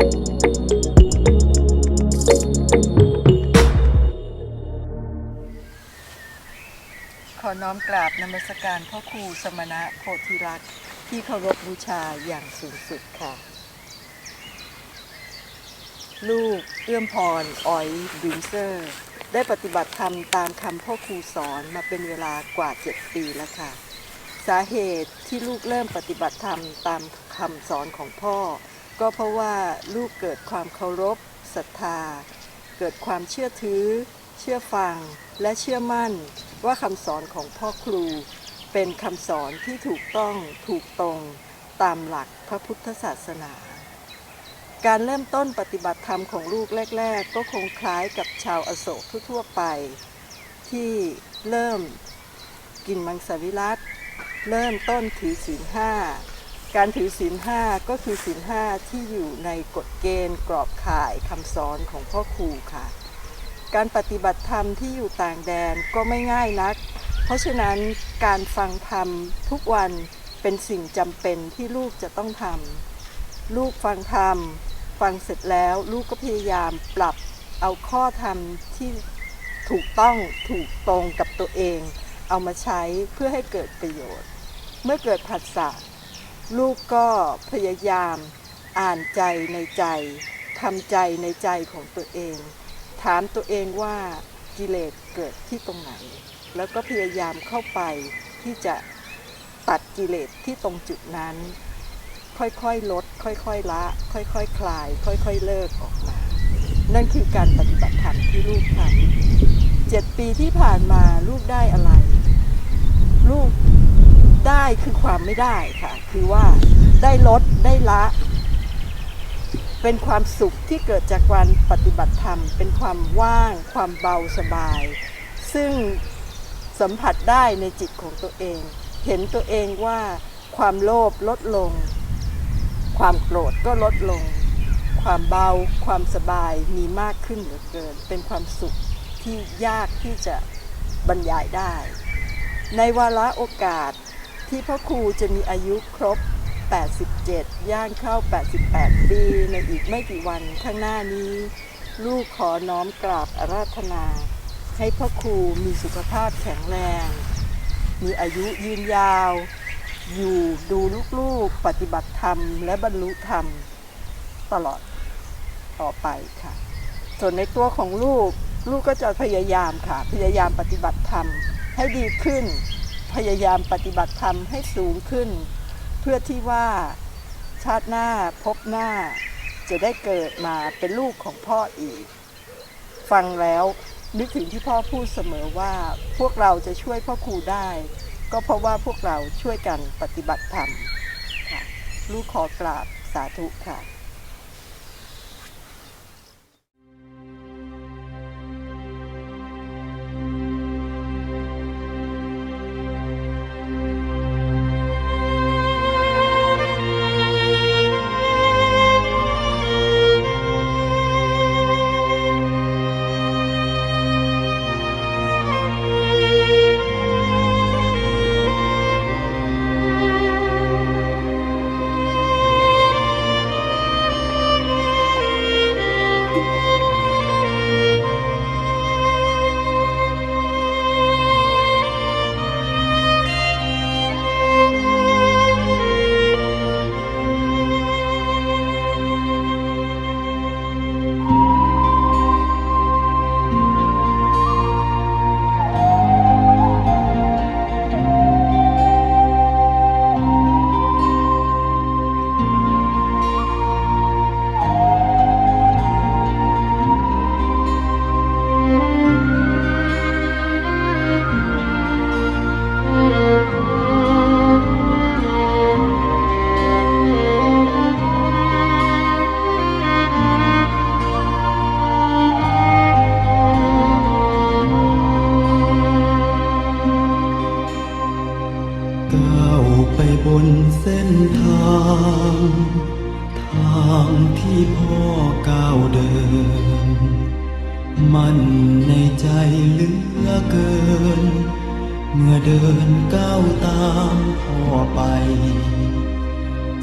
ขอน้อมกราบนมัสการพ่อครูสมณะโพธิรักษ์ที่เคารพบูชาอย่างสูงสุดค่ะ ลูกเอื้อมพรออยบรินเซอร์ ได้ปฏิบัติธรรมตามคำพ่อครูสอนมาเป็นเวลากว่า 7 ปีแล้วค่ะ สาเหตุที่ลูกเริ่มปฏิบัติธรรมตามคำสอนของพ่อ ก็เพราะว่าลูกเกิดความเคารพศรัทธา เกิดความเชื่อถือ เชื่อฟัง และเชื่อมั่น ว่าคำสอนของพ่อครู เป็นคำสอนที่ถูกต้องถูกตรงตามหลักพระพุทธศาสนา การเริ่มต้นปฏิบัติธรรมของลูกแรก ๆ ก็คงคล้ายกับชาวอโศกทั่วๆไป ที่เริ่มกินมังสวิรัตเริ่มต้นถือศีลห้า การถือศีลห้าก็คือศีลห้าที่อยู่ในกฎเกณฑ์กรอบข่ายคำสอนของพ่อครูค่ะ การปฏิบัติธรรมที่อยู่ต่างแดนก็ไม่ง่ายนัก เพราะฉะนั้นการฟังธรรมทุกวันเป็นสิ่งจำเป็นที่ลูกจะต้องทำลูกฟังธรรม ฟังเสร็จแล้วลูกก็พยายามปรับเอาข้อธรรมที่ถูกต้องถูกตรงกับตัวเอง เอามาใช้เพื่อให้เกิดประโยชน์ เมื่อเกิดผัสสะ ลูกก็พยายามอ่านใจในใจทำใจในใจของตัวเอง ถามตัวเองว่ากิเลสเกิดที่ตรงไหน แล้วก็พยายามเข้าไปที่จะตัดกิเลสที่ตรงจุดนั้น ค่อยๆลด ค่อยๆละ ค่อยๆคคลาย ค่อยๆเลิกออกมา นั่นคือการปฏิบัติธรรมที่ลูกทำเจ็ดปีที่ผ่านมาลูกได้อะไร ลูก ได้คือความไม่ได้ค่ะ คือว่าได้ลดได้ละ เป็นความสุขที่เกิดจากการปฏิบัติธรรม เป็นความว่าง ความเบาสบาย ซึ่งสัมผัสได้ในจิตของตัวเอง เห็นตัวเองว่าความโลภลดลง ความโกรธก็ลดลง ความเบา ความสบายมีมากขึ้นเหลือเกิน เป็นความสุขที่ยากที่จะบรรยายได้ ในวาระโอกาส ที่พ่อครูจะมีอายุครบ 87 ย่างเข้า 88 ปี ในอีกไม่กี่วันข้างหน้านี้ ลูกขอน้อมกราบอาราธนา ให้พ่อครูมีสุขภาพแข็งแรง มีอายุยืนยาว อยู่ดูลูกๆ ปฏิบัติธรรม และบรรลุธรรม ตลอดต่อไปค่ะ ส่วนในตัวของลูก ลูกก็จะพยายามค่ะ พยายามปฏิบัติธรรมให้ดีขึ้น พยายามปฏิบัติธรรมให้สูงขึ้น เพื่อที่ว่าชาติหน้าพบหน้า จะได้เกิดมาเป็นลูกของพ่ออีก ฟังแล้วนึกถึงที่พ่อพูดเสมอว่าพวกเราจะช่วยพ่อครูได้ ก็เพราะว่าพวกเราช่วยกันปฏิบัติธรรมค่ะลูกขอกราบสาธุค่ะ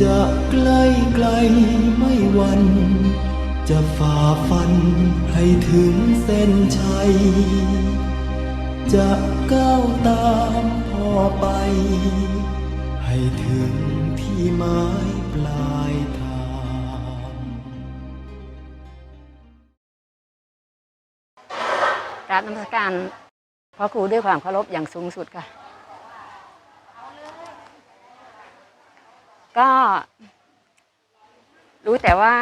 จะใกล้ไกลไม่วัน จะฝ่าฟันให้ถึงเส้นชัย จะก้าวตามพ่อไป ให้ถึงที่หมายปลายทางกราบนมัสการพ่อครูด้วยความเคารพอย่างสูงสุดค่ะ ก็ รู้แต่ว่า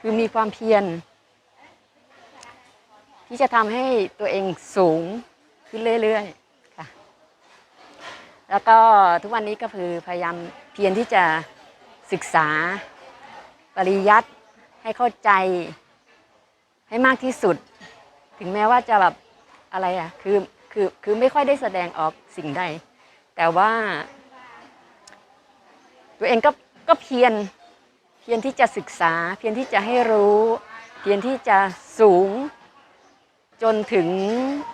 คือมีความเพียร ที่จะทำให้ตัวเองสูงขึ้นเรื่อยๆค่ะ แล้วก็ทุกวันนี้ก็คือพยายามเพียรที่จะศึกษาปริยัติให้เข้าใจให้มากที่สุด ถึงแม้ว่าจะแบบอะไรอะคือคือคือไม่ค่อยได้แสดงออกสิ่งใด แต่ว่า ตัวเองก็ก็เพียรเพียรที่จะศึกษา เพียรที่จะให้รู้ เพียรที่จะสูง จนถึง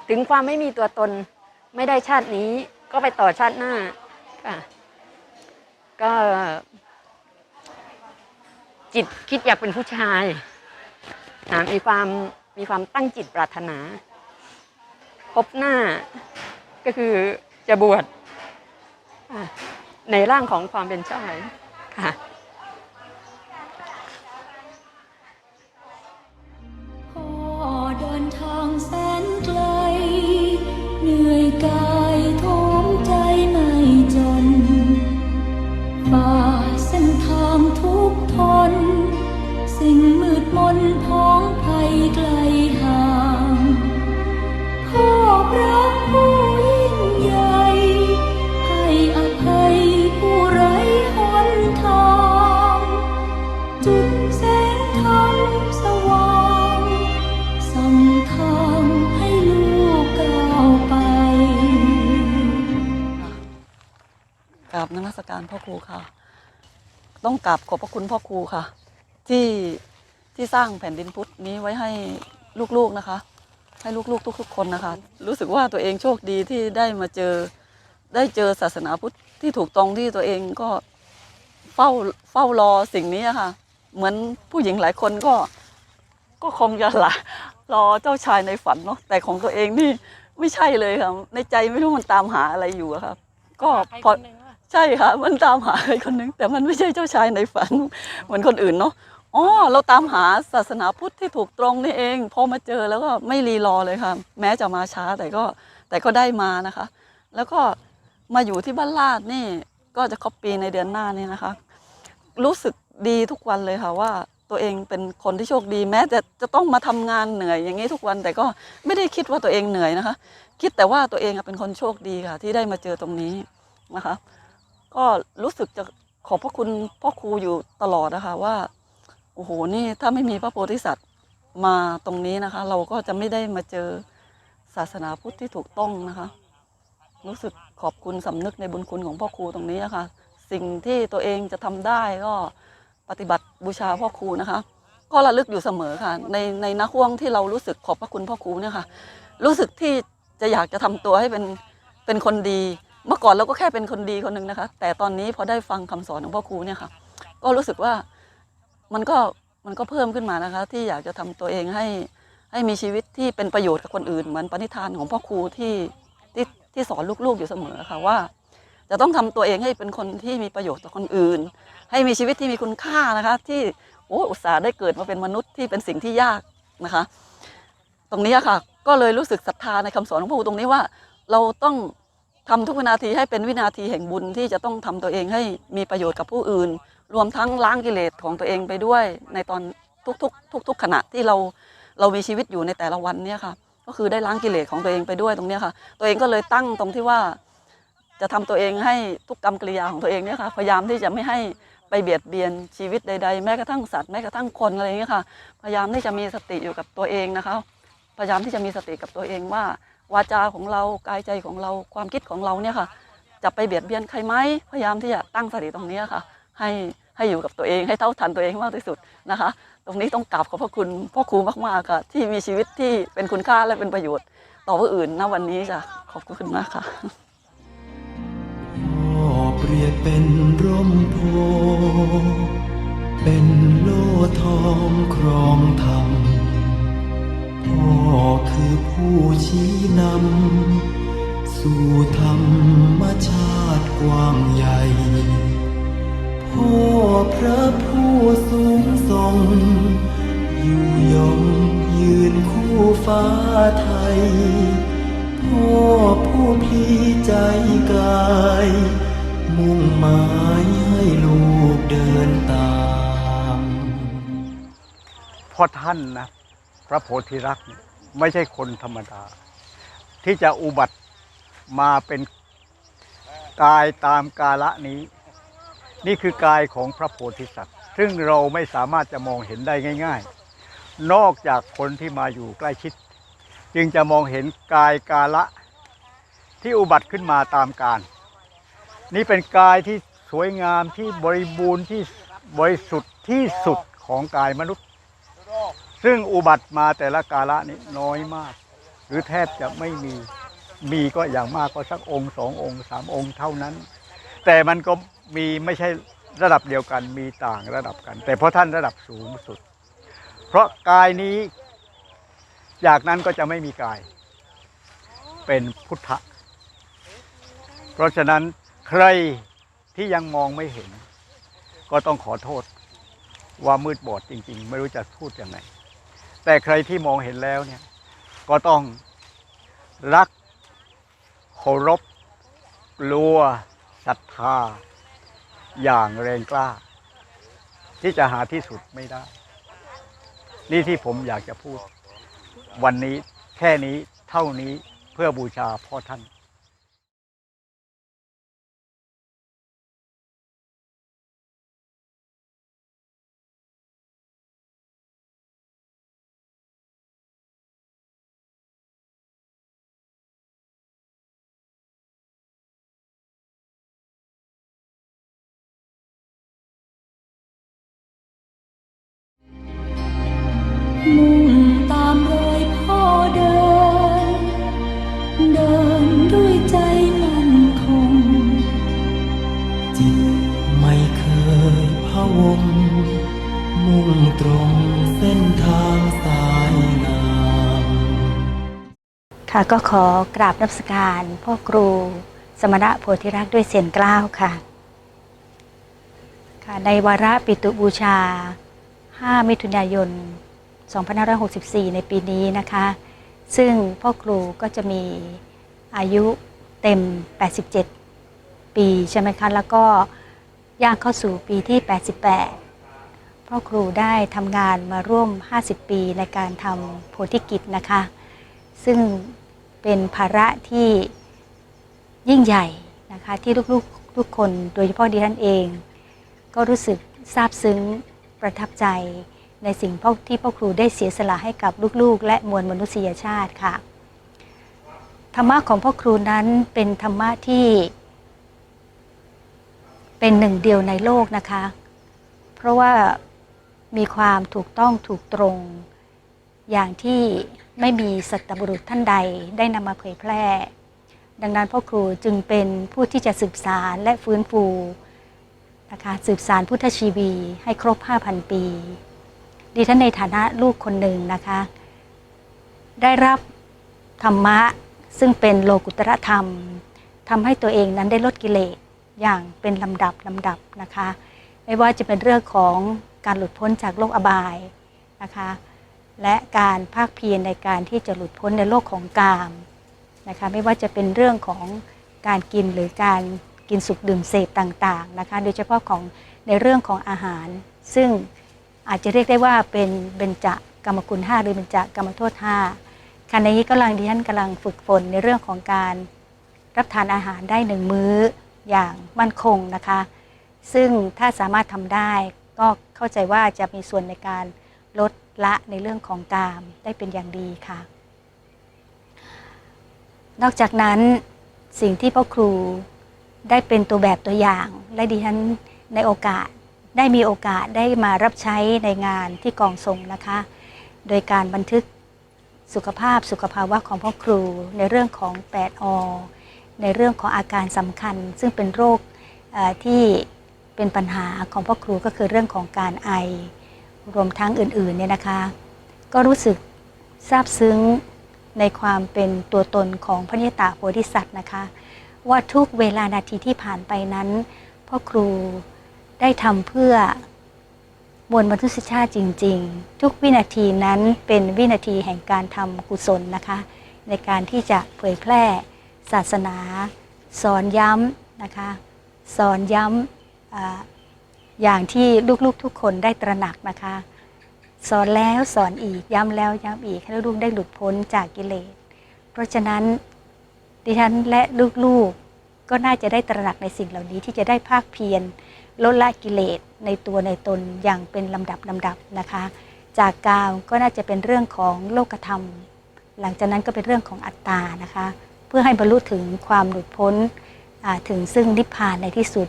ถึงความไม่มีตัวตน ไม่ได้ชาตินี้ก็ไปต่อชาติหน้าค่ะก็จิตคิดอยากเป็นผู้ชายมีความมีความตั้งจิตปรารถนา พบหน้าก็คือจะบวช ในร่างของความเป็นชาย การพ่อครูค่ะ ต้องกราบขอบพระคุณพ่อครูค่ะ ที่ที่สร้างแผ่นดินพุทธนี้ไว้ให้ลูกๆนะคะ ให้ลูกๆ ทุก ๆ คนนะคะ รู้สึกว่าตัวเองโชคดีที่ได้มาเจอได้เจอศาสนาพุทธที่ถูกตรงที่ตัวเองก็เฝ้าเฝ้ารอสิ่งนี้ค่ะ เหมือนผู้หญิงหลายคนก็ ก็คงจะละรอเจ้าชายในฝันเนาะแต่ของตัวเองนี่ไม่ใช่เลยค่ะในใจไม่รู้มันตามหาอะไรอยู่อะครับ ก็พอ ใช่ค่ะ มันตามหาใครคนหนึง แต่มันไม่ใช่เจ้าชายในฝัน เหมือนคนอื่นเนาะอ๋อเราตามหาศาสนาพุทธที่ถูกตรงนี่เองพอมาเจอแล้วก็ไม่รีรอเลยค่ะ แม้จะมาช้าแต่ก็แต่ก็ได้มานะคะ แล้วก็มาอยู่ที่บ้านลาดนี่ก็จะครบปีในเดือนหน้านี่นะคะ รู้สึกดีทุกวันเลยค่ะว่าตัวเองเป็นคนที่โชคดี แม้จะจะต้องมาทำงานเหนื่อยอย่างนี้ทุกวันแต่ก็ไม่ได้คิดว่าตัวเองเหนื่อยนะคะ คิดแต่ว่าตัวเองเป็นคนโชคดีค่ะ ที่ได้มาเจอตรงนี้นะคะ ก็รู้สึกจะขอบพระคุณพ่อครูอยู่ตลอดนะคะ ว่าโอ้โหนี่ถ้าไม่มีพระโพธิสัตว์มาตรงนี้นะคะ เราก็จะไม่ได้มาเจอศาสนาพุทธที่ถูกต้องนะคะ รู้สึกขอบคุณสำนึกในบุญคุณของพ่อครูตรงนี้นะคะสิ่งที่ตัวเองจะทำได้ก็ปฏิบัติบูชาพ่อครูนะคะก็ระลึกอยู่เสมอค่ะ ในในนักห่วงที่เรารู้สึกขอบพระคุณพ่อครูเนี่ยค่ะ รู้สึกที่จะอยากจะทำตัวให้เป็นเป็นคนดี เมื่อก่อนเราก็แค่เป็นคนดีคนหนึ่งนะคะ แต่ตอนนี้พอได้ฟังคำสอนของพ่อครูเนี่ยค่ะ ก็รู้สึกว่ามันก็มันก็เพิ่มขึ้นมานะคะ ที่อยากจะทำตัวเองให้ให้มีชีวิตที่เป็นประโยชน์กับคนอื่น เหมือนปณิธานของพ่อครูที่ที่ที่สอนลูกๆอยู่เสมอค่ะว่า จะต้องทำตัวเองให้เป็นคนที่มีประโยชน์ต่อคนอื่น ให้มีชีวิตที่มีคุณค่านะคะ ที่โอ้อุตส่าห์ได้เกิดมาเป็นมนุษย์ที่เป็นสิ่งที่ยากนะคะ ตรงนี้ค่ะ ก็เลยรู้สึกศรัทธาในคำสอนของพระครูตรงนี้ว่า เราต้อง ทำทุกวินาทีให้เป็นวินาทีแห่งบุญที่จะต้องทำตัวเองให้มีประโยชน์กับผู้อื่น รวมทั้งล้างกิเลสของตัวเองไปด้วย ในตอนทุกๆ ทุก ๆ ขณะที่เราเรามีชีวิตอยู่ในแต่ละวันเนี่ยค่ะก็คือได้ล้างกิเลสของตัวเองไปด้วยตรงนี้ค่ะ ตัวเองก็เลยตั้งตรงที่ว่า จะทำตัวเองให้ทุกกรรมกริยาของตัวเองเนี่ยค่ะพยายามที่จะไม่ให้ไปเบียดเบียนชีวิตใด ๆ แม้กระทั่งสัตว์แม้กระทั่งคนอะไรอย่างเงี้ยค่ะ พยายามที่จะมีสติอยู่กับตัวเองนะคะ พยายามที่จะมีสติกับตัวเองว่า วาจาของเรากายใจของเราความคิดของเราเนี่ยค่ะ จะไปเบียดเบียนใครไหมพยายามที่จะตั้งสติตรงนี้ค่ะ ให้ให้อยู่กับตัวเองให้เท่าทันตัวเองมากที่สุดนะคะ ตรงนี้ต้องกราบขอบพระคุณพ่อครูมากๆค่ะ ที่มีชีวิตที่เป็นคุณค่าและเป็นประโยชน์ ต่อผู้อื่นณวันนี้จ้ะขอบคุณมากค่ะเปรียบเป็นร่มโพเป็นโลทองครองธรรม พ่อคือผู้ชี้นำ สู่ธรรมชาติกว้างใหญ่ พ่อพระผู้สูงส่ง อยู่ยงยืนคู่ฟ้าไทย พ่อผู้พลีใจกาย มุ่งหมายให้ลูกเดินตามพราะท่านนะ ระโพธิรักษ์ไม่ใช่คนธรรมดา ที่จะอุบัติมาเป็นกายตามกาละนี้ นี่คือกายของพระโพธิสัตว์ ซึ่งเราไม่สามารถจะมองเห็นได้ง่าย ๆ นอกจากคนที่มาอยู่ใกล้ชิด จึงจะมองเห็นกายกาละที่อุบัติขึ้นมาตามกาลนี่เป็นกายที่สวยงามที่บริบูรณ์ที่บริสุทธิ์ที่สุดของกายมนุษย์ ซึ่งอุบัติมาแต่ละกาละนี้น้อยมาก หรือแทบจะไม่มีมีก็อย่างมากก็สักองค์สององค์สามองค์เท่านั้น แต่มันก็มีไม่ใช่ระดับเดียวกันมีต่างระดับกัน แต่เพราะท่านระดับสูงสุด เพราะกายนี้ จากนั้นก็จะไม่มีกาย เป็นพุทธะเพราะฉะนั้นใครที่ยังมองไม่เห็น ก็ต้องขอโทษว่ามืดบอดจริง ๆ ไม่รู้จะพูดยังไง แต่ใครที่มองเห็นแล้วเนี่ยก็ต้องรักเคารพกลัวศรัทธา อย่างแรงกล้า ที่จะหาที่สุดไม่ได้ นี่ที่ผมอยากจะพูด วันนี้แค่นี้เท่านี้เพื่อบูชาพ่อท่าน ไม่เคยพะวง มุ่งตรงเส้นทางสายงามค่ะก็ขอกราบนับสการพ่อครู สมณะโพธิรักษ์ด้วยเสียงกล้าวค่ะค่ะในวาระปิตุบูชา 5 มิถุนายน 2564 ในปีนี้นะคะ ซึ่งพ่อครูก็จะมีอายุเต็ม 87 ปีใช่ไหมคะ แล้วก็ย่างเข้าสู่ปีที่ 88พ่อครูได้ทำงานมาร่วม 50 ปีในการทำโพธิกิจนะคะ ซึ่งเป็นภาระที่ยิ่งใหญ่นะคะที่ลูกๆทุกคนโดยเฉพาะดิฉันเอง ก็รู้สึกซาบซึ้งประทับใจในสิ่งที่พ่อครูได้เสียสละให้กับลูกๆ และมวลมนุษยชาติค่ะ ธรรมะของพ่อครูนั้นเป็นธรรมะที่ เป็นหนึ่งเดียวในโลกนะคะ เพราะว่ามีความถูกต้องถูกตรง อย่างที่ไม่มีสัตบุรุษท่านใดได้นำมาเผยแพร่ ดังนั้นพ่อครูจึงเป็นผู้ที่จะสืบสารและฟื้นฟูนะคะสืบสารพุทธชีวีให้ครบ 5,000 ปี ดิฉันในฐานะลูกคนหนึ่งนะคะ ได้รับธรรมะซึ่งเป็นโลกุตรธรรมทำให้ตัวเองนั้นได้ลดกิเลส อย่างเป็นลำดับลำดับนะคะ ไม่ว่าจะเป็นเรื่องของการหลุดพ้นจากโลกอบายนะคะ และการภาคเพียรในการที่จะหลุดพ้นในโลกของกามนะคะ ไม่ว่าจะเป็นเรื่องของการกินหรือการกินสุกดื่มเสพต่างๆนะคะ โดยเฉพาะของในเรื่องของอาหาร ซึ่งอาจจะเรียกได้ว่าเป็นเบญจกรรมคุณห้าหรือเบญจกรรมโทษห้าขณะนี้กำลังดิฉันกำลังฝึกฝนในเรื่องของการรับทานอาหารได้หนึ่งมื้อ อย่างมั่นคงนะคะ ซึ่งถ้าสามารถทำได้ก็เข้าใจว่าจะมีส่วนในการลดละในเรื่องของกามได้เป็นอย่างดีค่ะ นอกจากนั้นสิ่งที่พ่อครูได้เป็นตัวแบบตัวอย่าง และดิฉันในโอกาสได้มีโอกาสได้มารับใช้ในงานที่กองส่งนะคะ โดยการบันทึกสุขภาพสุขภาวะของพ่อครูในเรื่องของ 8 อ ในเรื่องของอาการสำคัญ ซึ่งเป็นโรคที่เป็นปัญหาของพ่อครูก็คือเรื่องของการไอรวมทั้งอื่นๆเนี่ยนะคะ ก็รู้สึกซาบซึ้งในความเป็นตัวตนของพระนิตาโพธิสัตว์นะคะ ว่าทุกเวลานาทีที่ผ่านไปนั้นพ่อครูได้ทำเพื่อมวลมนุษยชาติจริง ๆ ทุกวินาทีนั้นเป็นวินาทีแห่งการทำกุศลนะคะ ในการที่จะเผยแพร่ ศาสนา สอนย้ำนะคะสอนย้ำออย่างที่ลูกๆทุกคนได้ตระหนักนะคะ สอนแล้วสอนอีกย้ำแล้วย้ำอีกให้ลูกๆได้หลุดพ้นจากกิเลส เพราะฉะนั้นดิฉันและลูกๆก็น่าจะได้ตระหนักในสิ่งเหล่านี้ที่จะได้ภาคเพียรลดละกิเลสในตัวในตนอย่างเป็นลำดับลำดับนะคะ จากกามก็น่าจะเป็นเรื่องของโลกธรรม หลังจากนั้นก็เป็นเรื่องของอัตตานะคะ เพื่อให้บรรลุถึงความหลุดพ้นถึงซึ่งนิพพานในที่สุด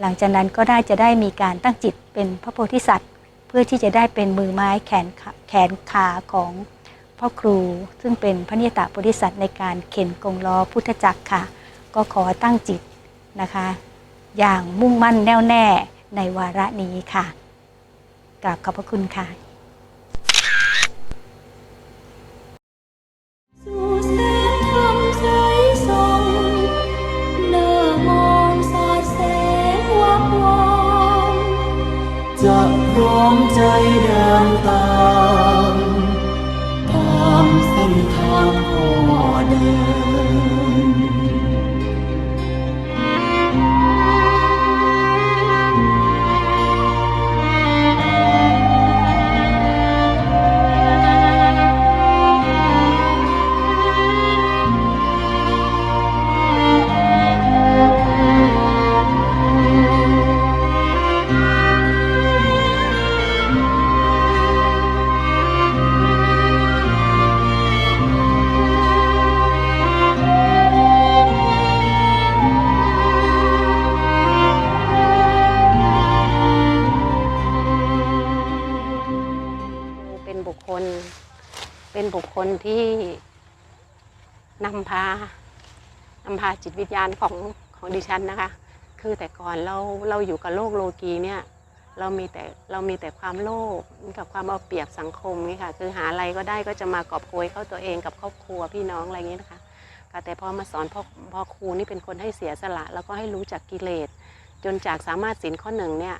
หลังจากนั้นก็น่าจะได้มีการตั้งจิตเป็นพระโพธิสัตว์ เพื่อที่จะได้เป็นมือไม้แขนขาแขนขาของพ่อครู ซึ่งเป็นพระเนตาโพธิสัตว์ในการเข็นกงล้อพุทธจักรค่ะ ก็ขอตั้งจิตนะคะ อย่างมุ่งมั่นแน่วแน่ในวาระนี้ค่ะกราบขอบพระคุณค่ะ นำพานำพาจิตวิญญาณของของดิฉันนะคะ คือแต่ก่อนเราเราอยู่กับโลกโลกีเนี่ยเรามีแต่เรามีแต่ความโลภกับความเอาเปรียบสังคมนี่ค่ะ คือหาอะไรก็ได้ก็จะมากอบโกยเข้าตัวเองกับครอบครัวพี่น้องอะไรอย่างนี้นะคะแต่พอมาสอนพ่อพ่อครูนี่เป็นคนให้เสียสละ แล้วก็ให้รู้จักกิเลส จนจากสามารถสินข้อหนึ่งเนี่ย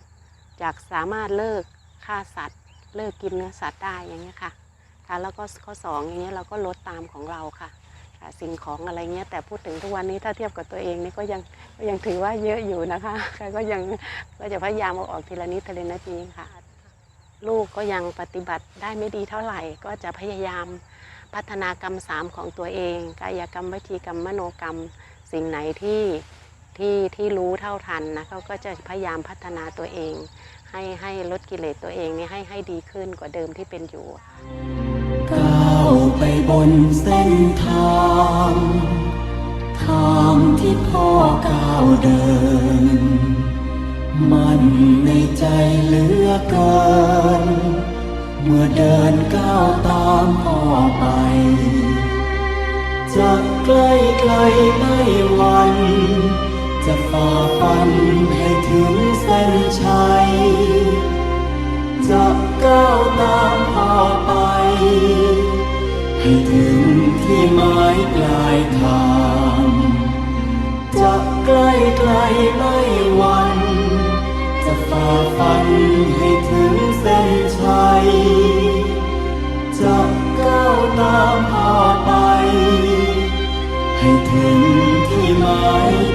จากสามารถเลิกฆ่าสัตว์ เลิกกินเนื้อสัตว์ได้อย่างเงี้ยค่ะค่ะแล้วก็ข้อสองอย่างเงี้ยเราก็ลดตามของเราค่ะ สิ่งของอะไรเงี้ยแต่พูดถึงทุกวันนี้ถ้าเทียบกับตัวเองนี่ก็ยังก็ยังถือว่าเยอะอยู่นะคะก็ยังก็จะพยายามเอาออกทีละนิดทีละนาทีค่ะ ลูกก็ยังปฏิบัติได้ไม่ดีเท่าไหร่ ก็จะพยายามพัฒนากรรมสามของตัวเอง กายกรรมวิจีกรรมมโนกรรม สิ่งไหนที่ที่ที่รู้เท่าทันนะเขาก็จะพยายามพัฒนาตัวเอง ให้ให้ลดกิเลสตัวเองนี่ให้ให้ดีขึ้นกว่าเดิมที่เป็นอยู่ บนเส้นทาง ทางที่พ่อก้าวเดิน มันในใจเหลือเกิน เมื่อเดินก้าวตามพ่อไป จะใกล้ไกลไม่หวัน จะฝ่าฟันให้ถึงเส้นชัย ฝันให้ถึงเส้นชัยจะก้าวตามพาไป ให้ถึงที่หมาย